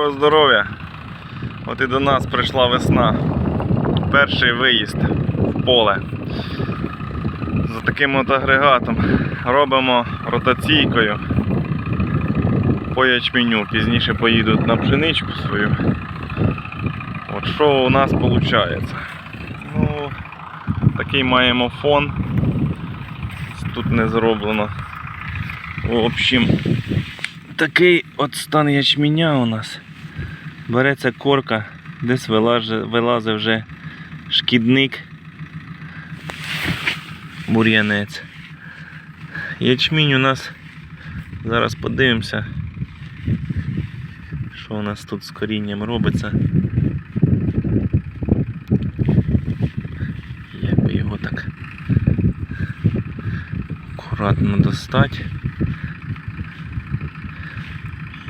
Доброго здоров'я! От і до нас прийшла весна. Перший виїзд в поле. За таким от агрегатом робимо ротаційкою по ячменю. Пізніше поїдуть на пшеничку свою. От що у нас виходить? Ну, такий маємо фон. Тут не зроблено. В общем, такий от стан ячменя у нас. Береться корка, десь вилазить, вилазить вже шкідник, бур'янець. Ячмінь у нас, зараз подивимося, що у нас тут з корінням робиться. Як би його так акуратно достати.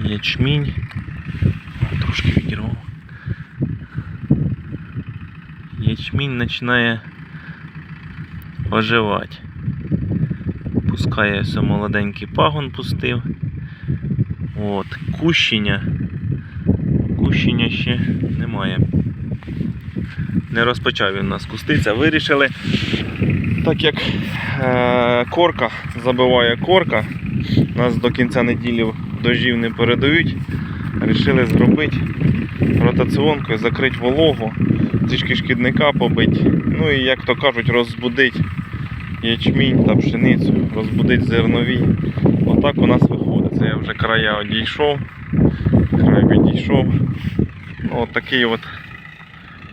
Ячмінь. Трошки відірвав. Ячмінь починає оживати. Пускає все молоденький пагон пустив. От, кущення. Кущення ще немає. Не розпочав він у нас куститься. Вирішили, так як е, корка забиває корка, нас до кінця неділі дождів не передають. Рішили зробити ротаціонкою, закрити вологу, трішки шкідника побити. Ну і як то кажуть, розбудити ячмінь та пшеницю, розбудити зернові. Отак у нас виходить. Це я вже края одійшов, край відійшов. Ну, от такий от,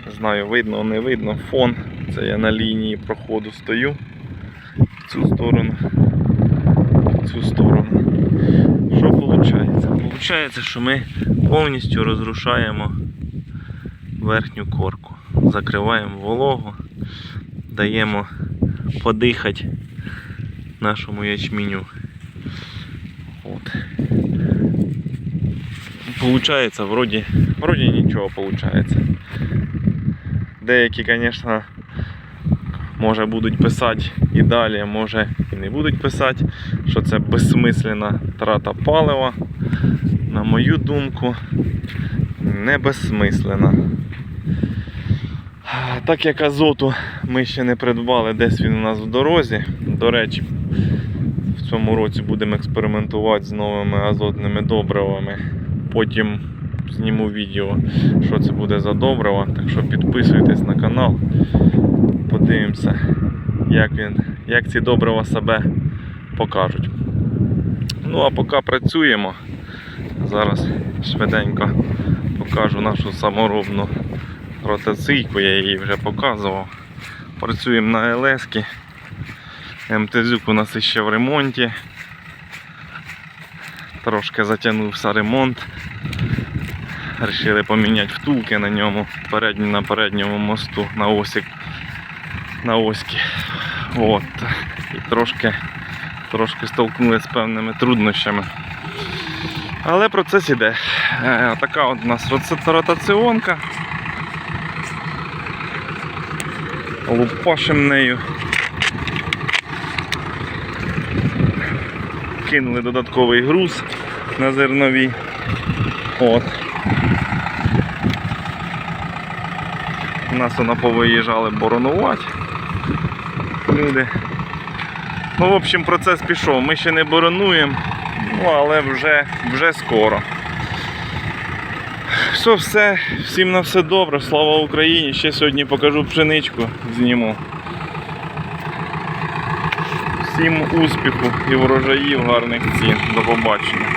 не знаю, видно, не видно, фон. Це я на лінії проходу стою в цю сторону, в цю сторону. Що виходить? Виходить, що ми повністю розрушаємо верхню корку. Закриваємо вологу, даємо подихати нашому ячменю. От. Получається, вроді, вроді нічого получається. Деякі, звісно, може будуть писати і далі, може і не будуть писати, що це безсмислена трата палива. На мою думку, не безсмислена. Так як азоту ми ще не придбали, десь він у нас в дорозі. До речі, в цьому році будемо експериментувати з новими азотними добривами. Потім зніму відео, що це буде за добрива. Так що підписуйтесь на канал, подивимося, як, він, як ці добрива себе покажуть. Ну а поки працюємо, зараз швиденько покажу нашу саморобну ротаційку, я її вже показував. Працюємо на ЛС. МТЗюк у нас ще в ремонті. Трошки затягнувся ремонт. Рішили поміняти втулки на ньому передні, на передньому мосту на осі. На оськи. От. І трошки, трошки столкнулися з певними труднощами. Але процес іде. Е, така от у нас ротаціонка. Лупашим нею. Кинули додатковий груз на зернові. От. У нас вона повиїжджали боронувати. Люди. Ну, в общем, процес пішов. Ми ще не боронуємо, ну, але вже, вже скоро. Все, все, всім на все добре, слава Україні. Ще сьогодні покажу пшеничку, зніму. Всім успіху і врожаїв гарних цін. До побачення.